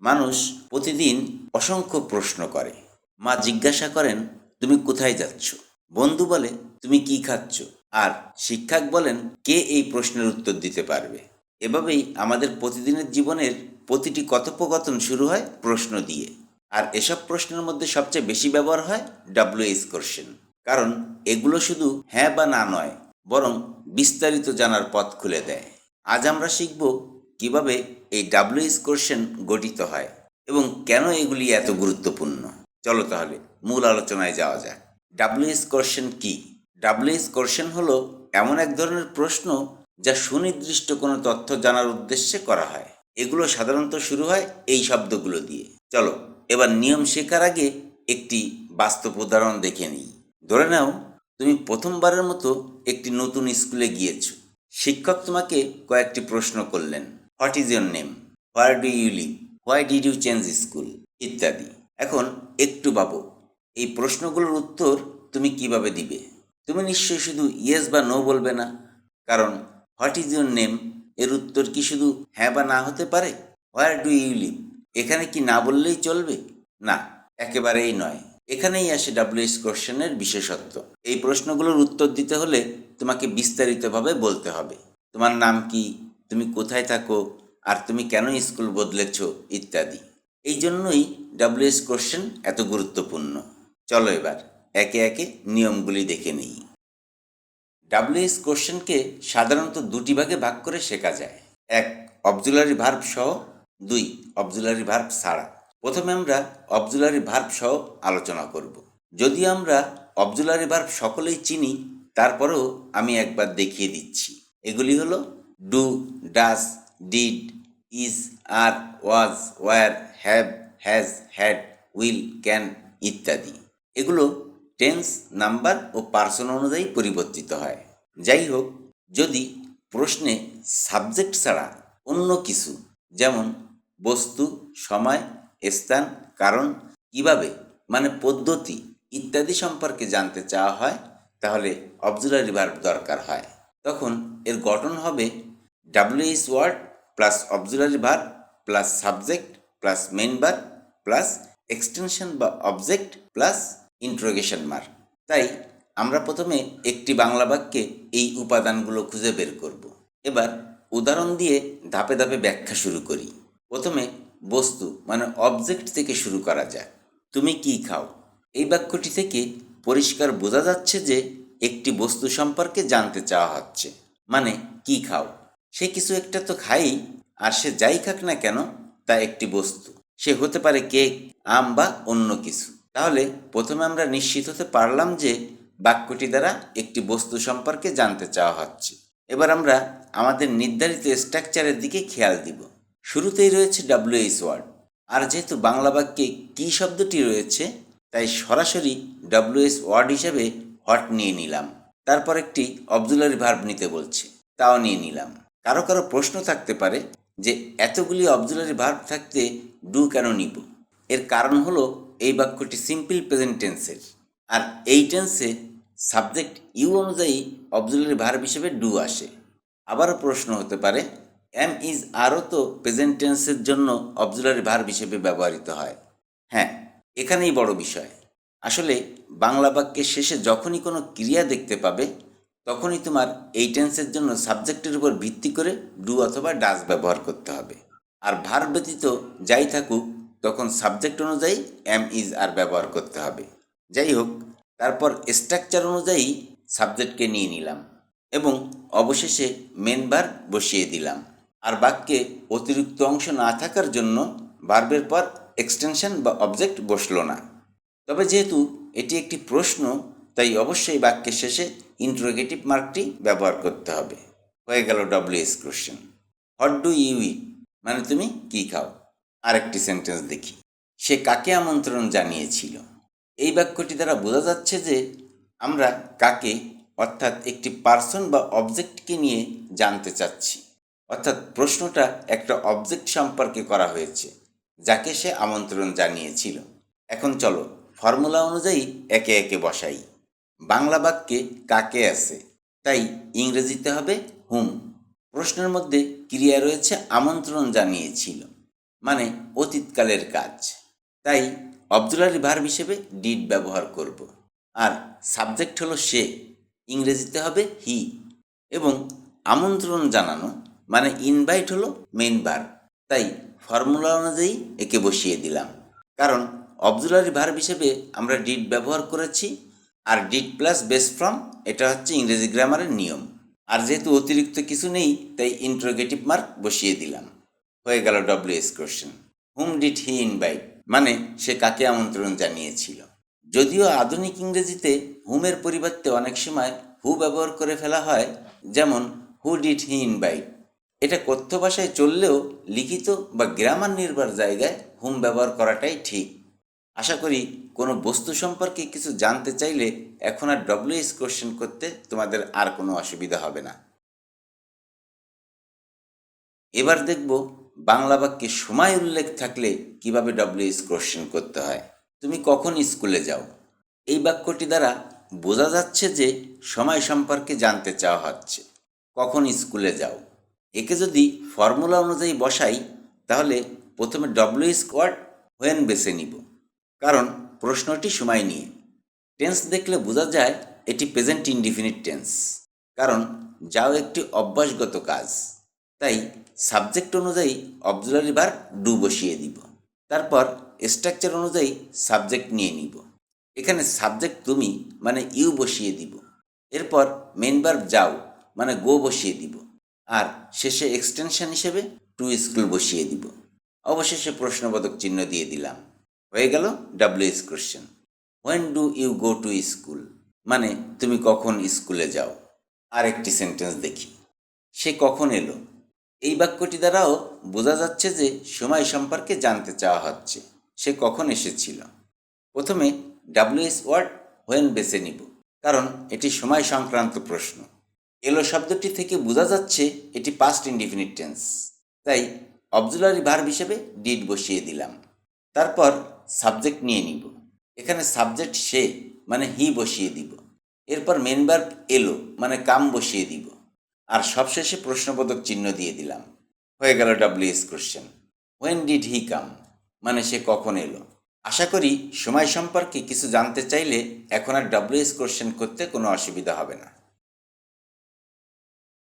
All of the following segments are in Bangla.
মানুষ প্রতিদিন অসংখ্য প্রশ্ন করে। মা জিজ্ঞাসা করেন, তুমি কোথায় যাচ্ছ? বন্ধু বলে, তুমি কি খাচ্ছ? আর শিক্ষক বলেন, কে এই প্রশ্নের উত্তর দিতে পারবে? এভাবেই আমাদের প্রতিদিনের জীবনের প্রতিটি কথোপকথন শুরু হয় প্রশ্ন দিয়ে। আর এসব প্রশ্নের মধ্যে সবচেয়ে বেশি ব্যবহার হয় ডাব্লিউএস কোশ্চেন কারণ এগুলো শুধু হ্যাঁ বা না নয়, বরং বিস্তারিত জানার পথ খুলে দেয়। আজ আমরা শিখব কীভাবে এই ডাব্লিউএস কোশ্চেন গঠিত হয় এবং কেন এগুলি এত গুরুত্বপূর্ণ? চলো তাহলে মূল আলোচনায় যাওয়া যাক। ডাব্লিউএস কোশ্চেন কি? ডাব্লিউএস কোশ্চেন হলো এমন এক ধরনের প্রশ্ন যা সুনির্দিষ্ট কোনো তথ্য জানার উদ্দেশ্যে করা হয়। এগুলো সাধারণত শুরু হয় এই শব্দগুলো দিয়ে। চলো, এবার নিয়ম শেখার আগে একটি বাস্তব উদাহরণ দেখে নিই। ধরে নাও, তুমি প্রথমবারের মতো একটি নতুন স্কুলে গিয়েছো। শিক্ষক তোমাকে কয়েকটি প্রশ্ন করলেন। What is your name where do you live why did you change school ইত্যাদি। এখন একটু ভাবো। এই প্রশ্নগুলোর উত্তর তুমি কীভাবে দিবে? তুমি নিশ্চয়ই শুধু ইয়েস বা নো বলবে না। কারণ হোয়াট ইজ ইউর নেম এর উত্তর কি শুধু হ্যাঁ বা না হতে পারে? হোয়ার ডু ইউ লিভ এখানে কি না বললেই চলবে? না, একেবারেই নয়। এখানেই আসে ডাব্লিউএস কোশ্চেনের বিশেষত্ব। এই প্রশ্নগুলোর উত্তর দিতে হলে তোমাকে বিস্তারিতভাবে বলতে হবে। তোমার নাম কি? তুমি কোথায় থাকো আর তুমি কেন স্কুল বদলেছ ইত্যাদি। এই জন্যই ডাব্লিউএস কোশ্চেন এত গুরুত্বপূর্ণ। চলো এবার একে একে নিয়মগুলি দেখে নিই। ডাব্লিউএস কোশ্চেনকে সাধারণত দুটি ভাগে ভাগ করে শেখা যায়। এক অবজুলারি ভার্ব সহ। দুই অবজুলারি ভার্ব ছাড়া। প্রথমে আমরা অবজুলারি ভার্ব সহ আলোচনা করব। যদি আমরা অবজুলারি ভার্ব সকলেই চিনি, তারপরেও আমি একবার দেখিয়ে দিচ্ছি। এগুলি হলো do does did is are was were have has had will can ইত্যাদি। এগুলো টেন্স নাম্বার ও পার্সন অনুযায়ী পরিবর্তিত হয়। যাই হোক, যদি প্রশ্নে সাবজেক্ট ছাড়া অন্য কিছু, যেমন বস্তু, সময়, স্থান, কারণ, কীভাবে মানে পদ্ধতি ইত্যাদি সম্পর্কে জানতে চাওয়া হয়, তাহলে অবজুলারি ভার্ব দরকার হয়। তখন এর গঠন হবে WH word plus auxiliary verb plus subject plus main verb plus extension বা অবজেক্ট প্লাস ইন্ট্রোগেশন মার্ক তাই আমরা প্রথমে একটি বাংলা বাক্যে এই উপাদানগুলো খুঁজে বের করব। এবার উদাহরণ দিয়ে ধাপে ধাপে ব্যাখ্যা শুরু করি। প্রথমে বস্তু মানে অবজেক্ট থেকে শুরু করা যাক। তুমি কি খাও? এই বাক্যটি থেকে পরিষ্কার বোঝা যাচ্ছে যে একটি বস্তু সম্পর্কে জানতে চাওয়া হচ্ছে। মানে কি খাও? সে কিছু একটা তো খাই, আর সে যাই খাক না কেন, তা একটি বস্তু। সে হতে পারে কেক, আম বা অন্য কিছু। তাহলে প্রথমে আমরা নিশ্চিত হতে পারলাম যে বাক্যটি দ্বারা একটি বস্তু সম্পর্কে জানতে চাওয়া হচ্ছে। এবার আমরা আমাদের নির্ধারিত স্ট্রাকচারের দিকে খেয়াল দিব। শুরুতেই রয়েছে ডাব্লিউএইচ ওয়ার্ড আর যেহেতু বাংলা বাক্যে কী শব্দটি রয়েছে, তাই সরাসরি ডাব্লিউএস ওয়ার্ড হিসেবে হট নিয়ে নিলাম। তারপর একটি অবজুলারি ভার্ব নিতে বলছে, তাও নিয়ে নিলাম। কারও কারও প্রশ্ন থাকতে পারে যে এতগুলি অবজুলারি ভার্ব থাকতে ডু কেন নিব? এর কারণ হলো এই বাক্যটি সিম্পল প্রেজেন্ট টেন্সের। আর এই টেন্সে সাবজেক্ট ইউ অনুযায়ী অবজুলারি ভার্ব হিসেবে ডু আসে। আবারও প্রশ্ন হতে পারে, এম ইজ আরও তো প্রেজেন্ট টেন্সের জন্য অবজুলারি ভার্ব হিসেবে ব্যবহৃত হয়। হ্যাঁ এখানেই বড় বিষয়। আসলে বাংলা বাক্যের শেষে যখনই কোনো ক্রিয়া দেখতে পাবে তখনই তোমার এই টেন্সের জন্য সাবজেক্টের উপর ভিত্তি করে ডু অথবা ডাস ব্যবহার করতে হবে। আর ভার ব্যতীত যাই থাকুক, তখন সাবজেক্ট অনুযায়ী এম ইজ আর ব্যবহার করতে হবে। যাই হোক, তারপর স্ট্রাকচার অনুযায়ী সাবজেক্টকে নিয়ে নিলাম এবং অবশেষে মেন বসিয়ে দিলাম। আর বাক্যে অতিরিক্ত অংশ না থাকার জন্য ভার্বের পর এক্সটেনশন বা অবজেক্ট বসল না। তবে যেহেতু এটি একটি প্রশ্ন, তাই অবশ্যই বাক্যের শেষে ইন্ট্রোগেটিভ মার্কটি ব্যবহার করতে হবে। হয়ে গেল WH question what do you eat মানে তুমি কি খাও? আরেকটি সেন্টেন্স দেখি। সে কাকে আমন্ত্রণ জানিয়েছিল? এই বাক্যটি দ্বারা বোঝা যাচ্ছে যে আমরা কাকে, অর্থাৎ একটি পার্সন বা অবজেক্টকে নিয়ে জানতে চাচ্ছি। অর্থাৎ প্রশ্নটা একটা অবজেক্ট সম্পর্কে করা হয়েছে, যাকে সে আমন্ত্রণ জানিয়েছিল। এখন চলো ফর্মুলা অনুযায়ী একে একে বসাই। বাংলা বাক্যে কাকে আছে? তাই ইংরেজিতে হবে হুম। প্রশ্নের মধ্যে ক্রিয়া রয়েছে আমন্ত্রণ জানিয়েছিল মানে অতীতকালের কাজ। তাই অবজুলারি ভার্ব হিসেবে ডিড ব্যবহার করব। আর সাবজেক্ট হলো সে, ইংরেজিতে হবে হি এবং আমন্ত্রণ জানানো মানে ইনভাইট হলো মেন ভার্ব তাই ফর্মুলা অনুযায়ী একে বসিয়ে দিলাম। কারণ অবজুলারি ভার্ব হিসেবে আমরা ডিড ব্যবহার করেছি আর ডিড প্লাস বেস ফ্রম এটা হচ্ছে ইংরেজি গ্রামারের নিয়ম। আর যেহেতু অতিরিক্ত কিছু নেই, তাই ইন্টারোগেটিভ মার্ক বসিয়ে দিলাম। হয়ে গেল WH question whom did he invite মানে সে কাকে আমন্ত্রণ জানিয়েছিল। যদিও আধুনিক ইংরেজিতে হুমের পরিবর্তে অনেক সময় হু ব্যবহার করে ফেলা হয়, যেমন হু ডিড হি ইনভাইট এটা কথ্য ভাষায় চললেও লিখিত বা গ্রামার নির্ভর জায়গায় হুম ব্যবহার করাটাই ঠিক। আশা করি কোনো বস্তু সম্পর্কে কিছু জানতে চাইলে এখন আর ডব্লিউএস কোশ্চেন করতে তোমাদের আর কোনো অসুবিধা হবে না। এবার দেখব বাংলা বাক্যে সময় উল্লেখ থাকলে কীভাবে ডব্লিউএস কোশ্চেন করতে হয়। তুমি কখন স্কুলে যাও? এই বাক্যটি দ্বারা বোঝা যাচ্ছে যে সময় সম্পর্কে জানতে চাওয়া হচ্ছে। কখন স্কুলে যাও? একে যদি ফর্মুলা অনুযায়ী বসাই, তাহলে প্রথমে ডব্লিউএস ওয়ার্ড হোয়েন বেছে নিব। কারণ প্রশ্নটি সময় নিয়ে। টেন্স দেখলে বোঝা যায় এটি প্রেজেন্ট ইনডিফিনিট টেন্স, কারণ যাও একটি অভ্যাসগত কাজ, তাই সাবজেক্ট অনুযায়ী অবজুলারি বার ডু বসিয়ে দিব, তারপর স্ট্রাকচার অনুযায়ী সাবজেক্ট নিয়ে নিব। এখানে সাবজেক্ট তুমি মানে ইউ বসিয়ে দিব, এরপর মেন বার যাও মানে গো বসিয়ে দিব, আর শেষে এক্সটেনশন হিসেবে টু স্কুল বসিয়ে দিব। অবশেষে প্রশ্নবোধক চিহ্ন দিয়ে দিলাম। হয়ে গেল WH question when do you go to school মানে তুমি কখন স্কুলে যাও? আর একটি সেন্টেন্স দেখি। সে কখন এলো? এই বাক্যটি দ্বারাও বোঝা যাচ্ছে যে সময় সম্পর্কে জানতে চাওয়া হচ্ছে। সে কখন এসেছিল? প্রথমে ডাব্লিউএস ওয়ার্ড হোয়েন বেছে নিব। কারণ এটি সময় সংক্রান্ত প্রশ্ন। এলো শব্দটি থেকে বোঝা যাচ্ছে এটি পাস্ট ইনডিফিনিট টেন্স তাই অবজুলারি ভার্ব হিসেবে ডিড বসিয়ে দিলাম। তারপর সাবজেক্ট নিয়ে নিব। এখানে সাবজেক্ট সে মানে হি বসিয়ে দিব। এরপর মেন ভার্ব এলো মানে কাম বসিয়ে দিব। আর সবশেষে প্রশ্নবোধক চিহ্ন দিয়ে দিলাম। হয়ে গেল WH question when did he come মানে সে কখন এলো? আশা করি সময় সম্পর্কে কিছু জানতে চাইলে এখন আর ডাব্লিউএস কোশ্চেন করতে কোনো অসুবিধা হবে না।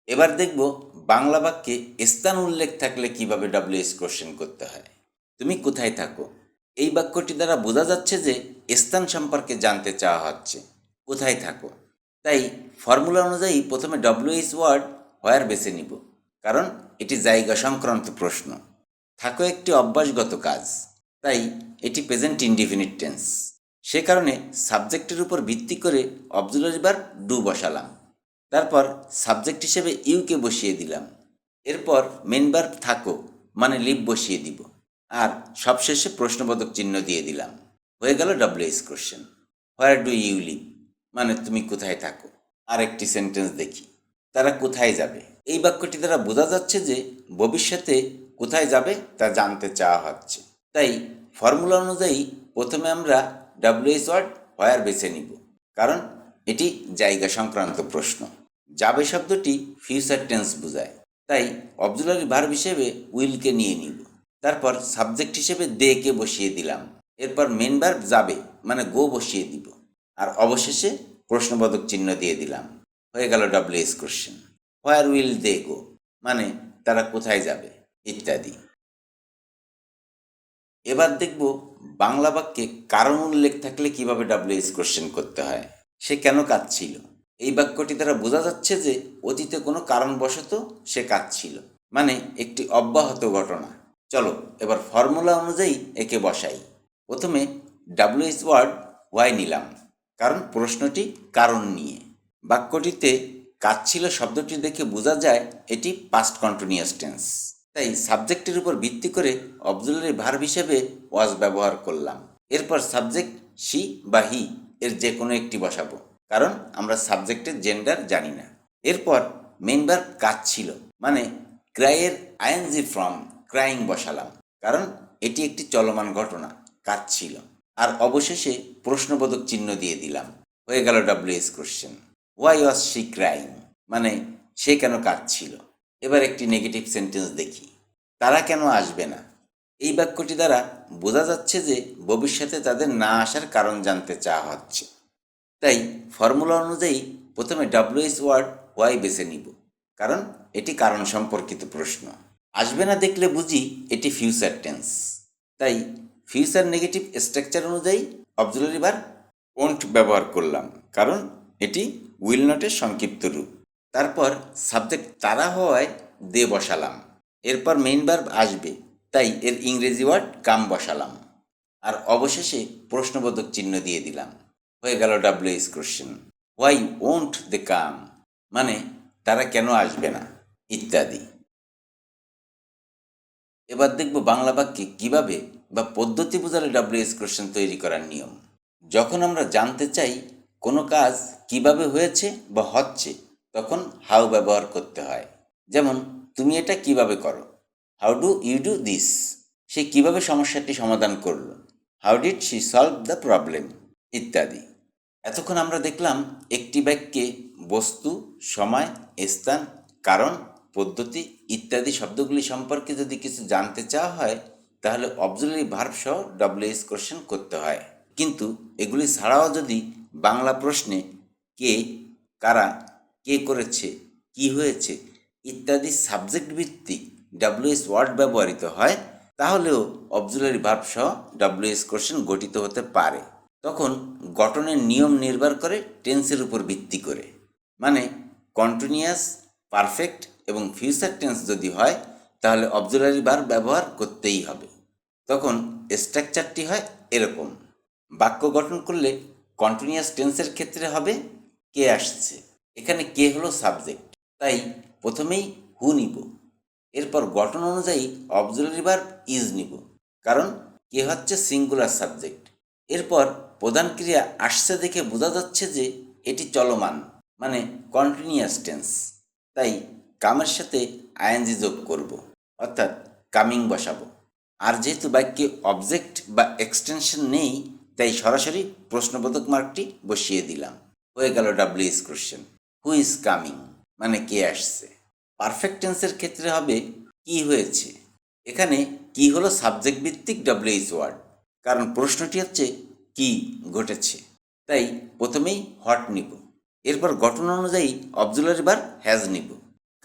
এবার দেখব বাংলা বাক্যে স্থান উল্লেখ থাকলে কীভাবে ডাব্লিউএস কোশ্চেন করতে হয়। তুমি কোথায় থাকো? এই বাক্যটি দ্বারা বোঝা যাচ্ছে যে স্থান সম্পর্কে জানতে চাওয়া হচ্ছে। কোথায় থাকো? তাই ফর্মুলা অনুযায়ী প্রথমে ডব্লিউএস ওয়ার্ড হোয়ার বেছে নিব। কারণ এটি জায়গা সংক্রান্ত প্রশ্ন। থাকো একটি অভ্যাসগত কাজ। তাই এটি প্রেজেন্ট ইনডিফিনিট টেন্স সে কারণে সাবজেক্টের উপর ভিত্তি করে অবজুলারি বার ডু বসালাম। তারপর সাবজেক্ট হিসেবে ইউকে বসিয়ে দিলাম। এরপর মেন বার থাকো মানে লিভ বসিয়ে দিব। আর সবশেষে প্রশ্নবোধক চিহ্ন দিয়ে দিলাম। হয়ে গেল WH question where do you live মানে তুমি কোথায় থাকো? আর একটি সেন্টেন্স দেখি। তারা কোথায় যাবে? এই বাক্যটি দ্বারা বোঝা যাচ্ছে যে ভবিষ্যতে কোথায় যাবে তা জানতে চাওয়া হচ্ছে। তাই ফর্মুলা অনুযায়ী প্রথমে আমরা ডাব্লিউএস ওয়ার্ড হোয়ার বেছে নিব। কারণ এটি জায়গা সংক্রান্ত প্রশ্ন। যাবে শব্দটি ফিউচার টেন্স বোঝায়। তাই অবজুলারি ভার্ব হিসেবে উইলকে নিয়ে নিব। তারপর সাবজেক্ট হিসেবে দে কে বসিয়ে দিলাম। এরপর মেন ভার্ব যাবে মানে গো বসিয়ে দিব। আর অবশেষে প্রশ্নবোধক চিহ্ন দিয়ে দিলাম। হয়ে গেল WH question where will they go মানে তারা কোথায় যাবে, ইত্যাদি। এবার দেখব বাংলা বাক্যে কারণ উল্লেখ থাকলে কীভাবে ডাব্লিউএস কোশ্চেন করতে হয়। সে কেন কাঁদছিল এই বাক্যটি দ্বারা বোঝা যাচ্ছে যে অতীতে কোনো কারণবশত সে কাঁদছিল মানে একটি অব্যাহত ঘটনা। চলো, এবার ফর্মুলা অনুযায়ী একে বসাই। প্রথমে ডাব্লিউএস ওয়ার্ড ওয়াই নিলাম, কারণ প্রশ্নটি কারণ নিয়ে। বাক্যটিতে কাঁদছিল শব্দটি দেখে বোঝা যায় এটি পাস্ট কন্টিনিউয়াস টেন্স তাই সাবজেক্টের উপর ভিত্তি করে অবজুলারি ভার্ব হিসেবে ওয়াজ ব্যবহার করলাম। এরপর সাবজেক্ট সি বা হি এর যে কোনো একটি বসাবো, কারণ আমরা সাবজেক্টের জেন্ডার জানি না। এরপর মেন কাজ ছিল মানে ক্রাইয়ের আইএনজি ফ্রম ক্রাইং বসালাম। কারণ এটি একটি চলমান ঘটনা, কাজ ছিল। আর অবশেষে প্রশ্নবোধক চিহ্ন দিয়ে দিলাম। হয়ে গেল WH question why was she crying মানে সে কেন কাঁদছিল? এবার একটি নেগেটিভ সেন্টেন্স দেখি। তারা কেন আসবে না? এই বাক্যটি দ্বারা বোঝা যাচ্ছে যে ভবিষ্যতে তাদের না আসার কারণ জানতে চাওয়া হচ্ছে। তাই ফর্মুলা অনুযায়ী প্রথমে ডাব্লিউএস ওয়ার্ড ওয়াই বেছে নিব। কারণ এটি কারণ সম্পর্কিত প্রশ্ন। আসবে না দেখলে বুঝি এটি ফিউচার টেন্স তাই ফিউচার নেগেটিভ স্ট্রাকচার অনুযায়ী অবজুলারি বার ওন্ট ব্যবহার করলাম, কারণ এটি উইল নটের সংক্ষিপ্ত রূপ। তারপর সাবজেক্ট তারা হওয়ায় দে বসালাম, এরপর মেইন ভার্ব আসবে, তাই এর ইংরেজি ওয়ার্ড কাম বসালাম। আর অবশেষে প্রশ্নবোধক চিহ্ন দিয়ে দিলাম। হয়ে গেল W WH question why won't they come মানে তারা কেন আসবে না? ইত্যাদি। এবার দেখব বাংলা বাক্যে কীভাবে বা পদ্ধতি বোঝালে ডাব্লিউএস কোশ্চেন তৈরি করার নিয়ম। যখন আমরা জানতে চাই কোনো কাজ কীভাবে হয়েছে বা হচ্ছে, তখন হাউ ব্যবহার করতে হয়। যেমন, তুমি এটা কীভাবে করো? How do you do this সে কীভাবে সমস্যাটি সমাধান করল? How did she solve the problem ইত্যাদি। এতক্ষণ আমরা দেখলাম একটি বাক্যে বস্তু, সময়, স্থান, কারণ পদ্ধতি ইত্যাদি শব্দগুলি সম্পর্কে যদি কিছু জানতে চাওয়া হয়, তাহলে অবজুলারি ভার্ব সহ ডব্লিউএস কোশ্চেন করতে হয়। কিন্তু এগুলি ছাড়াও যদি বাংলা প্রশ্নে কে, কারা, কে করেছে, কি হয়েছে ইত্যাদি সাবজেক্ট ভিত্তিক ডাব্লিউএস ওয়ার্ড ব্যবহৃত হয়, তাহলেও অবজুলারি ভার্ব সহ ডাব্লিউএস কোশ্চেন গঠিত হতে পারে। তখন গঠনের নিয়ম নির্ভর করে টেন্সের উপর ভিত্তি করে। মানে কন্টিনিউয়াস পারফেক্ট এবং ফিউচার টেন্স যদি হয়, তাহলে অবজুলারি বার ব্যবহার করতেই হবে। তখন স্ট্রাকচারটি হয় এরকম। বাক্য গঠন করলে কন্টিনিউয়াস টেন্সের ক্ষেত্রে হবে, কে আসছে? এখানে কে হলো সাবজেক্ট তাই প্রথমেই হু নিব। এরপর গঠন অনুযায়ী অবজুলারি বার ইজ নিব। কারণ কে হচ্ছে সিঙ্গুলার সাবজেক্ট এরপর প্রধান ক্রিয়া আসছে দেখে বোঝা যাচ্ছে যে এটি চলমান মানে কন্টিনিউয়াস টেন্স তাই কামের সাথে আইএনজি যোগ করব, অর্থাৎ কামিং বসাবো। আর যেহেতু বাক্যে অবজেক্ট বা এক্সটেনশন নেই, তাই সরাসরি প্রশ্নবোধক মার্কটি বসিয়ে দিলাম। হয়ে গেল WH question who is coming মানে কে আসছে? পারফেক্ট টেন্সের ক্ষেত্রে হবে, কি হয়েছে? এখানে কি হলো সাবজেক্ট ভিত্তিক ডাব্লিউএস ওয়ার্ড কারণ প্রশ্নটি হচ্ছে, কি ঘটেছে? তাই প্রথমেই হট নিব। এরপর গঠন অনুযায়ী অবজুলারি বার হ্যাজ নিব।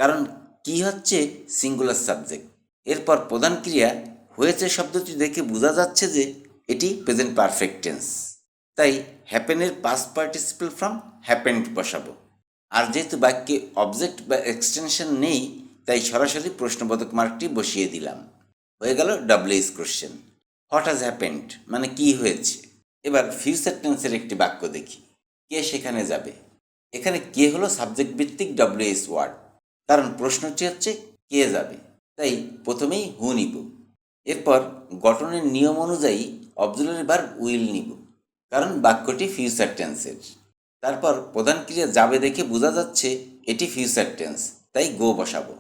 কারণ কি হচ্ছে? সিঙ্গুলার সাবজেক্ট এরপর প্রধান ক্রিয়া, হয়েছে শব্দটি দেখে বোঝা যাচ্ছে যে এটি প্রেজেন্ট পারফেক্ট টেন্স তাই হ্যাপেনের পাস পার্টিসিপেল ফ্রম হ্যাপেন্ড বসাবো। আর যেহেতু বাক্যে অবজেক্ট বা এক্সটেনশন নেই, তাই সরাসরি প্রশ্নবোধক মার্কটি বসিয়ে দিলাম। হয়ে গেল WH question what has happened মানে কি হয়েছে? এবার ফিউচার টেন্সের একটি বাক্য দেখি। কে সেখানে যাবে? এখানে কে হলো সাবজেক্ট ভিত্তিক ডাব্লিউএস ওয়ার্ড কারণ প্রশ্নটি হচ্ছে কে যাবে? তাই প্রথমেই হু নিব। এরপর গঠনের নিয়ম অনুযায়ী অবজুলারি বার উইল নিব, কারণ বাক্যটি ফিউচার টেন্সের। তারপর প্রধান ক্রিয়া যাবে দেখে বোঝা যাচ্ছে এটি ফিউচার টেন্স, তাই গো বসাবো।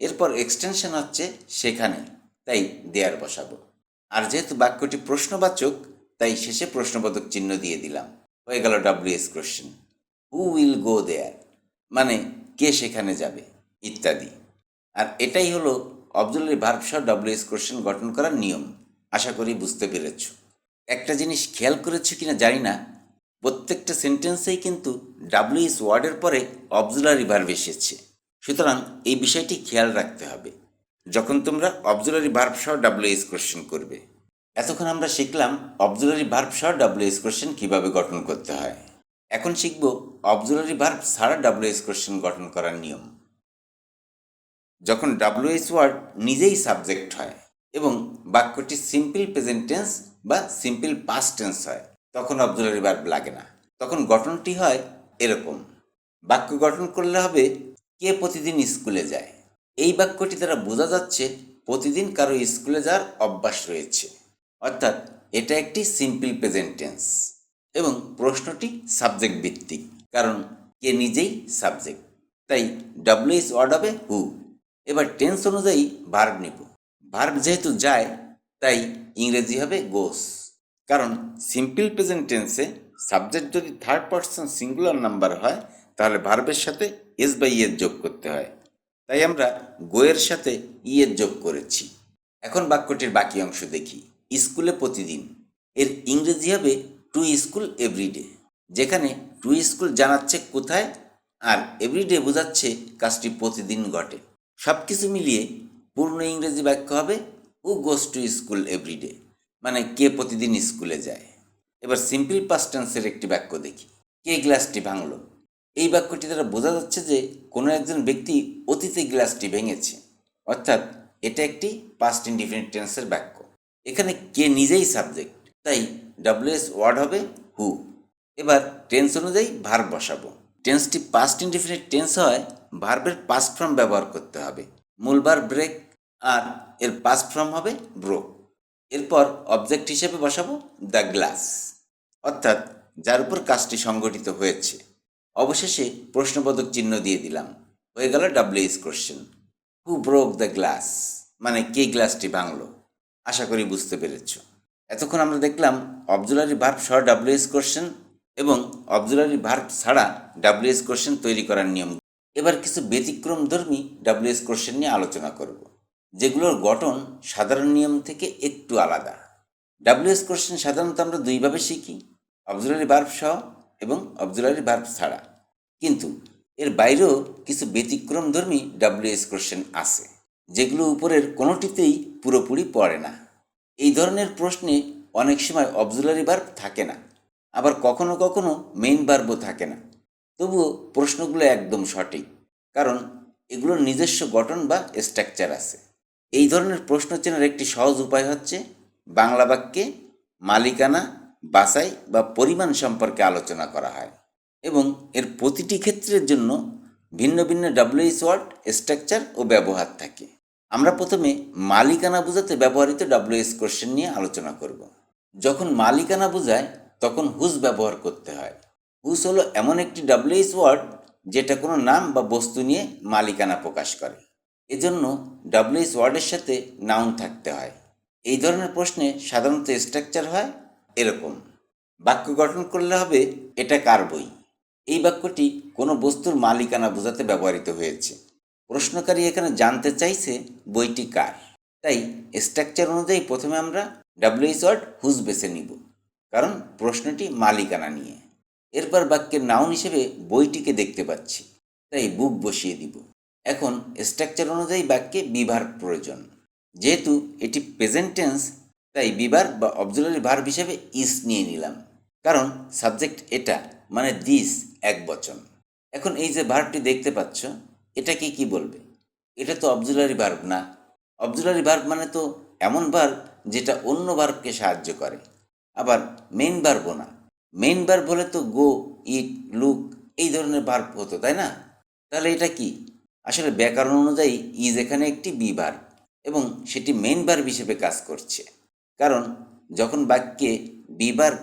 এরপর এক্সটেনশন হচ্ছে সেখানে, তাই দেয়ার বসাবো। আর যেহেতু বাক্যটি প্রশ্নবাচক, তাই শেষে প্রশ্নবোধক চিহ্ন দিয়ে দিলাম। হয়ে গেল WH question who will go there মানে কে সেখানে যাবে? ইত্যাদি। আর এটাই হলো অবজুলারি ভার্ব সহ ডাব্লিউএস কোশ্চেন গঠন করার নিয়ম। আশা করি বুঝতে পেরেছ। একটা জিনিস খেয়াল করেছ কিনা জানি না। প্রত্যেকটা সেন্টেন্সেই কিন্তু ডাব্লিউএস ওয়ার্ডের পরে অবজুলারি ভার্ব এসেছে। সুতরাং এই বিষয়টি খেয়াল রাখতে হবে। যখন তোমরা অবজুলারি ভার্ব সহ ডাব্লিউএস কোশ্চেন করবে, এতক্ষণ আমরা শিখলাম অবজুলারি ভার্ব সহ ডাব্লিউএস কোশ্চেন কীভাবে গঠন করতে হয়। এখন শিখব অবজুলারি ভার্ব ছাড়া ডাব্লিউএস কোশ্চেন গঠন করার নিয়ম। যখন ডাব্লিউএস ওয়ার্ড নিজেই সাবজেক্ট হয় এবং বাক্যটি সিম্পল প্রেজেন্ট টেন্স বা সিম্পল পাস্ট টেন্স হয়, তখন অবজুলারি ভার্ব লাগে না। তখন গঠনটি হয় এরকম। বাক্য গঠন করলে হবে, কে প্রতিদিন স্কুলে যায়? এই বাক্যটি দ্বারা বোঝা যাচ্ছে, প্রতিদিন কারও স্কুলে যাওয়ার অভ্যাস রয়েছে। অর্থাৎ এটা একটি সিম্পল প্রেজেন্ট টেন্স এবং প্রশ্নটি সাবজেক্ট ভিত্তিক কারণ কে নিজেই সাবজেক্ট তাই ডাব্লিউএস ওয়ার্ড হবে হু এবার টেন্স অনুযায়ী ভার্ব নিব। ভার্ব যেহেতু যায়, তাই ইংরেজি হবে গোস কারণ সিম্পল প্রেজেন্ট টেন্সে সাবজেক্ট যদি থার্ড পার্সন সিঙ্গুলার নাম্বার হয়, তাহলে ভার্বের সাথে এস বা ইয়ের যোগ করতে হয়। তাই আমরা গোয়ের সাথে ইয়ের যোগ করেছি। এখন বাক্যটির বাকি অংশ দেখি। স্কুলে প্রতিদিন। এর ইংরেজি হবে টু স্কুল এভরিডে যেখানে টু স্কুল জানাচ্ছে কোথায়, আর এভরিডে বোঝাচ্ছে কাজটি প্রতিদিন ঘটে। সব কিছু মিলিয়ে পূর্ণ ইংরেজি বাক্য হবে who goes to school everyday মানে কে প্রতিদিন স্কুলে যায়। এবার সিম্পল পাস্ট টেন্সের একটি বাক্য দেখি। কে গ্লাসটি ভাঙলো? এই বাক্যটি দ্বারা বোঝা যাচ্ছে যে কোনো একজন ব্যক্তি অতীতে গ্লাসটি ভেঙেছে। অর্থাৎ এটা একটি পাস্ট ইনডিফিনিট টেন্সের বাক্য। এখানে কে নিজেই সাবজেক্ট তাই ডাব্লিউএস ওয়ার্ড হবে হু এবার টেন্স অনুযায়ী ভার বসাবো। টেন্সটি পাস্ট ইনডিফিনিট টেন্স হয় ভার্বের পাস্ট ফর্ম ব্যবহার করতে হবে। মূল ভার্ব ব্রেক আর এর পাস্ট ফর্ম হবে ব্রোক এরপর অবজেক্ট হিসেবে বসাবো দ্য গ্লাস অর্থাৎ যার উপর কাজটি সংগঠিত হয়েছে। অবশেষে প্রশ্নবোধক চিহ্ন দিয়ে দিলাম। হয়ে গেল WH question who broke the glass মানে কে গ্লাসটি ভাঙলো? আশা করি বুঝতে পেরেছ। এতক্ষণ আমরা দেখলাম অবজুলারি ভার্ব সহ ডাব্লিউএস কোশ্চেন এবং অবজুলারি ভার্ব ছাড়া ডাব্লিউএস কোশ্চেন তৈরি করার নিয়ম এবার কিছু ব্যতিক্রম ধর্মী ডাব্লিউএস কোশ্চেন নিয়ে আলোচনা করব, যেগুলোর গঠন সাধারণ নিয়ম থেকে একটু আলাদা। ডাব্লিউএস কোশ্চেন সাধারণত আমরা দুইভাবে শিখি অবজুলারি ভার্ব সহ এবং অবজুলারি ভার্ব ছাড়া। কিন্তু এর বাইরেও কিছু ব্যতিক্রম ধর্মী ডাব্লিউএস কোশ্চেন আছে, যেগুলো উপরের কোনোটিতেই পুরোপুরি পড়ে না। এই ধরনের প্রশ্নে অনেক সময় অবজুলারি বার্ব থাকে না, আবার কখনো কখনো মেইন বার্বও থাকে না। তবুও প্রশ্নগুলো একদম সঠিক। কারণ এগুলোর নিজস্ব গঠন বা স্ট্রাকচার আছে। এই ধরনের প্রশ্ন চেনার একটি সহজ উপায় হচ্ছে বাংলা বাক্যে মালিকানা, বাছাই বা পরিমাণ সম্পর্কে আলোচনা করা হয় এবং এর প্রতিটি ক্ষেত্রের জন্য ভিন্ন ভিন্ন ডাব্লিউএস ওয়ার্ড স্ট্রাকচার ও ব্যবহার থাকে। আমরা প্রথমে মালিকানা বোঝাতে ব্যবহৃত ডাব্লিউএস কোশ্চেন নিয়ে আলোচনা করব। যখন মালিকানা বোঝায়, তখন হুজ ব্যবহার করতে হয়? হুজ হলো এমন একটি ডাব্লিউএস ওয়ার্ড যেটা কোনো নাম বা বস্তু নিয়ে মালিকানা প্রকাশ করে। এজন্য ডাব্লিউএস ওয়ার্ডের সাথে নাউন থাকতে হয়। এই ধরনের প্রশ্নে সাধারণত স্ট্রাকচার হয় এরকম। বাক্য গঠন করলে হবে, এটা কার বই? এই বাক্যটি কোনো বস্তুর মালিকানা বোঝাতে ব্যবহৃত হয়েছে। প্রশ্নকারী এখানে জানতে চাইছে বইটি কার। তাই স্ট্রাকচার অনুযায়ী প্রথমে আমরা ডাব্লিউএস ওয়ার্ড হুজ বেছে নিব। কারণ প্রশ্নটি মালিকানা নিয়ে। এরপর বাক্যের নাউন হিসেবে বইটিকে দেখতে পাচ্ছি। তাই বুক বসিয়ে দিব। এখন স্ট্রাকচার অনুযায়ী বাক্যে বিভার প্রয়োজন। যেহেতু এটি প্রেজেন্ট টেন্স তাই বিভার বা অবজুলারি ভার্ব হিসেবে ইস নিয়ে নিলাম। কারণ সাবজেক্ট এটা মানে দিস এক বচন। এখন এই যে ভার্বটি দেখতে পাচ্ছ, এটাকে কি বলবে? এটা তো অবজুলারি ভার্ব না। অবজুলারি ভার্ব মানে তো এমন ভার্ব যেটা অন্য ভার্বকে সাহায্য করে। আবার মেইন ভার্বও না। মেইন ভার্ব হলে তো গো ইট লুক এই ধরনের ভার্ব হতো, তাই না? তাহলে এটা কি? আসলে ব্যাকরণ অনুযায়ী ইজ এখানে একটি বি ভার্ব এবং সেটি মেইন ভার্ব হিসেবে কাজ করছে। কারণ যখন বাক্যে be verb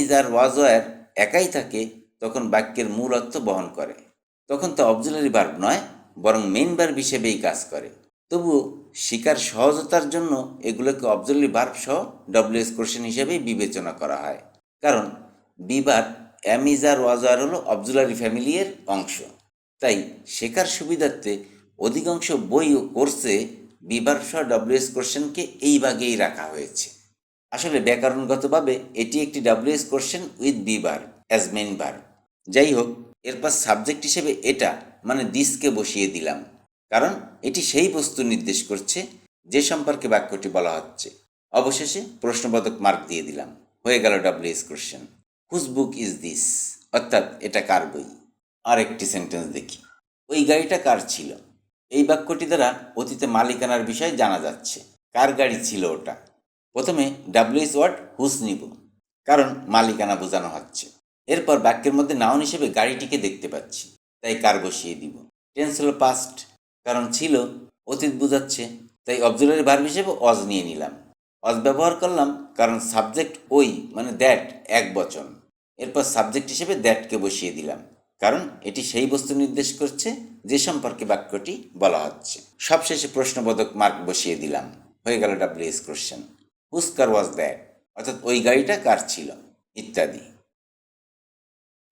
is R was were একাই থাকে, তখন বাক্যের মূল অর্থ বহন করে। তখন তো অবজুলারি ভার্ব নয়, বরং মেইন ভার্ব হিসেবেই কাজ করে। তবুও শিকার সহজতার জন্য এগুলোকে অবজুলারি ভার্ব সহ ডব্লিউএস কোশ্চেন হিসেবেই বিবেচনা করা হয়। কারণ বিবার অ্যামিজার ওয়াজার হলো অবজুলারি ফ্যামিলির অংশ। তাই শেখার সুবিধার্থে অধিকাংশ বই ও কোর্সে বিবার সহ ডব্লিউএস কোশ্চেনকে এই ভাগেই রাখা হয়েছে। আসলে ব্যাকরণগতভাবে এটি একটি WH question with be verb, as main বার যাই হোক, এরপর সাবজেক্ট হিসেবে এটা মানে দিসকে বসিয়ে দিলাম। কারণ এটি সেই বস্তু নির্দেশ করছে যে সম্পর্কে বাক্যটি বলা হচ্ছে। অবশেষে প্রশ্নবোধক মার্ক দিয়ে দিলাম। হয়ে গেল WH question. Whose book is this অর্থাৎ এটা কার বই? আর একটি সেন্টেন্স দেখি। ওই গাড়িটা কার ছিল? এই বাক্যটি দ্বারা অতীতে মালিকানার বিষয়ে জানা যাচ্ছে। কার গাড়ি ছিল ওটা? প্রথমে ডাব্লিউএস ওয়ার্ড হুজ নিব? কারণ মালিকানা বোঝানো হচ্ছে। এরপর বাক্যের মধ্যে নাউন হিসেবে গাড়িটিকে দেখতে পাচ্ছি। তাই কার বসিয়ে দিব? টেন্স হলো পাস্ট কারণ ছিল, অতীত বোঝাচ্ছে। তাই অবজুলারি ভার্ব হিসেবে অজ নিয়ে নিলাম। অজ ব্যবহার করলাম কারণ সাবজেক্ট ওই মানে দ্যাট এক বচন। এরপর সাবজেক্ট হিসেবে দ্যাটকে বসিয়ে দিলাম। কারণ এটি সেই বস্তু নির্দেশ করছে যে সম্পর্কে বাক্যটি বলা হচ্ছে। সবশেষে প্রশ্নবোধক মার্ক বসিয়ে দিলাম। হয়ে গেল ডাব্লিউএস কোশ্চেন হুস কার ওয়াজ দ্যাট অর্থাৎ ওই গাড়িটা কার ছিল? ইত্যাদি।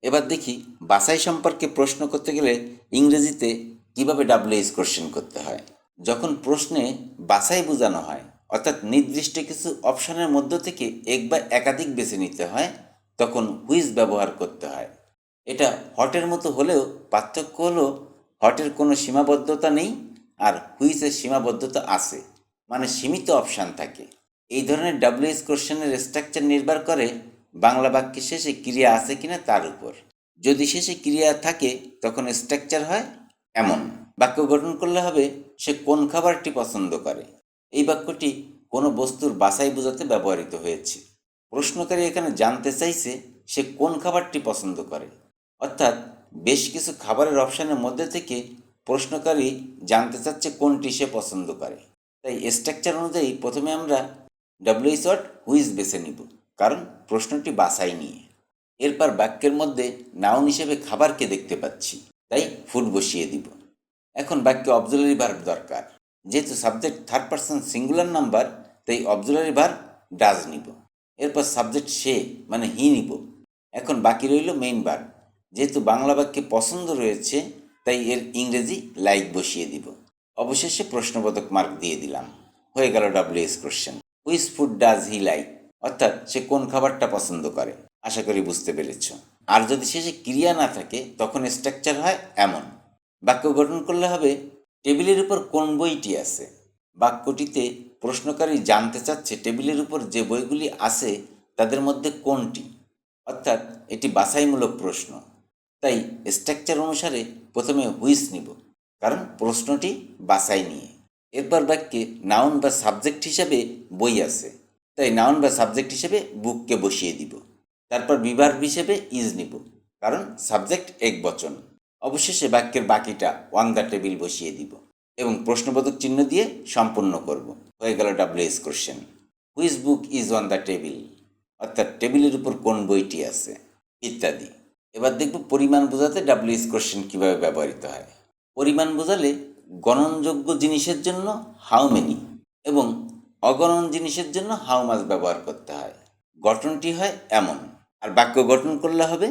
এবার দেখি বাছাই সম্পর্কে প্রশ্ন করতে গেলে ইংরেজিতে কীভাবে ডাব্লিউএস কোশ্চেন করতে হয়? যখন প্রশ্নে বাছাই বোঝানো হয় অর্থাৎ নির্দিষ্ট কিছু অপশনের মধ্য থেকে এক বা একাধিক বেছে নিতে হয়, তখন হুইজ ব্যবহার করতে হয়। এটা হটের মতো হলেও পার্থক্য হলো, হটের কোনো সীমাবদ্ধতা নেই আর হুইজের সীমাবদ্ধতা আছে মানে সীমিত অপশান থাকে। এই ধরনের ডাব্লিউএস কোশ্চেনের স্ট্রাকচার নির্ভর করে বাংলা বাক্যের শেষে ক্রিয়া আছে কিনা তার উপর। যদি শেষে ক্রিয়া থাকে, তখন স্ট্রাকচার হয় এমন। বাক্য গঠন করলে হবে, সে কোন খাবারটি পছন্দ করে। এই বাক্যটি কোনো বস্তুর বাসাই বোঝাতে ব্যবহৃত হয়েছে। প্রশ্নকারী এখানে জানতে চাইছে সে কোন খাবারটি পছন্দ করে। অর্থাৎ বেশ কিছু খাবারের অপশানের মধ্যে থেকে প্রশ্নকারী জানতে চাচ্ছে কোনটি সে পছন্দ করে। তাই স্ট্রাকচার অনুযায়ী প্রথমে আমরা ডাব্লিউএস ওয়ার্ড হুইজ বেছে নিব, কারণ প্রশ্নটি বাছাই নিয়ে। এরপর বাক্যের মধ্যে নাউন হিসেবে খাবারকে দেখতে পাচ্ছি, তাই ফুড বসিয়ে দিব। এখন বাক্যে অবজুলারি ভার্ব দরকার। যেহেতু subject third person singular number তাই অবজুলারি ভার্ব ডাজ নিব। এরপর সাবজেক্ট সে মানে হি নিব। এখন বাকি রইল মেইন ভার্ব যেহেতু বাংলা বাক্যে পছন্দ রয়েছে, তাই এর ইংরেজি লাইক বসিয়ে দিব। অবশেষে প্রশ্নবোধক মার্ক দিয়ে দিলাম। হয়ে গেল WH question which food does he like অর্থাৎ সে কোন খাবারটা পছন্দ করে? আশা করি বুঝতে পেরেছ। আর যদি শেষে ক্রিয়া না থাকে, তখন স্ট্রাকচার হয় এমন। বাক্য গঠন করলে হবে টেবিলের উপর কোন বইটি আছে? বাক্যটিতে প্রশ্নকারী জানতে চাচ্ছে টেবিলের উপর যে বইগুলি আছে তাদের মধ্যে কোনটি? অর্থাৎ এটি বাছাইমূলক প্রশ্ন। তাই স্ট্রাকচার অনুসারে প্রথমে হুইস নিব। কারণ প্রশ্নটি বাছাই নিয়ে। এরপর বাক্যে নাউন বা সাবজেক্ট হিসাবে বই আছে। তাই নাউন বা সাবজেক্ট হিসেবে বুককে বসিয়ে দিব। তারপর বিভার্ব হিসেবে ইজ নিব। কারণ সাবজেক্ট এক বচন অবশেষে বাক্যের বাকিটা ওয়ান দ্য টেবিল বসিয়ে দিব এবং প্রশ্নবোধক চিহ্ন দিয়ে সম্পূর্ণ করব। হয়ে গেল WH question. Whose book is on the table? অর্থাৎ টেবিলের উপর কোন বইটি আছে? ইত্যাদি। এবার দেখব পরিমাণ বোঝাতে ডাব্লিউএস কোশ্চেন কীভাবে ব্যবহৃত হয়। পরিমাণ বোঝালে গণনযোগ্য জিনিসের জন্য হাউ মেনি এবং অগণন জিনিসের জন্য হাউ মাছ ব্যবহার করতে হয়। গঠনটি হয় এমন। আর বাক্য গঠন করলে হবে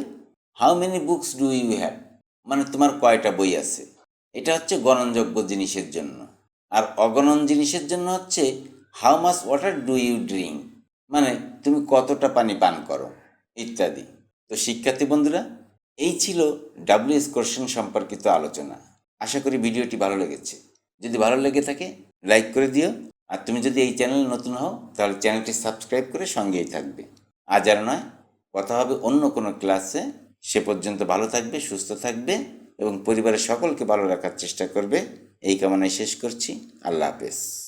how many books do you have মানে তোমার কয়টা বই আছে? এটা হচ্ছে গণনযোগ্য জিনিসের জন্য। আর অগণন জিনিসের জন্য হচ্ছে how much water do you drink মানে তুমি কতটা পানি পান করো? ইত্যাদি। তো শিক্ষার্থী বন্ধুরা, এই ছিল ডাব্লিউএস কোশ্চেন সম্পর্কিত আলোচনা। আশা করি ভিডিওটি ভালো লেগেছে। যদি ভালো লেগে থাকে লাইক করে দিও। আর তুমি যদি এই চ্যানেলে নতুন হও, তাহলে চ্যানেলটি সাবস্ক্রাইব করে সঙ্গেই থাকবে। আজ আর নয়, কথা হবে অন্য কোনো ক্লাসে সে পর্যন্ত ভালো থাকবে, সুস্থ থাকবে এবং পরিবারের সকলকে ভালো রাখার চেষ্টা করবে। এই কামনায় শেষ করছি। আল্লাহ হাফেজ।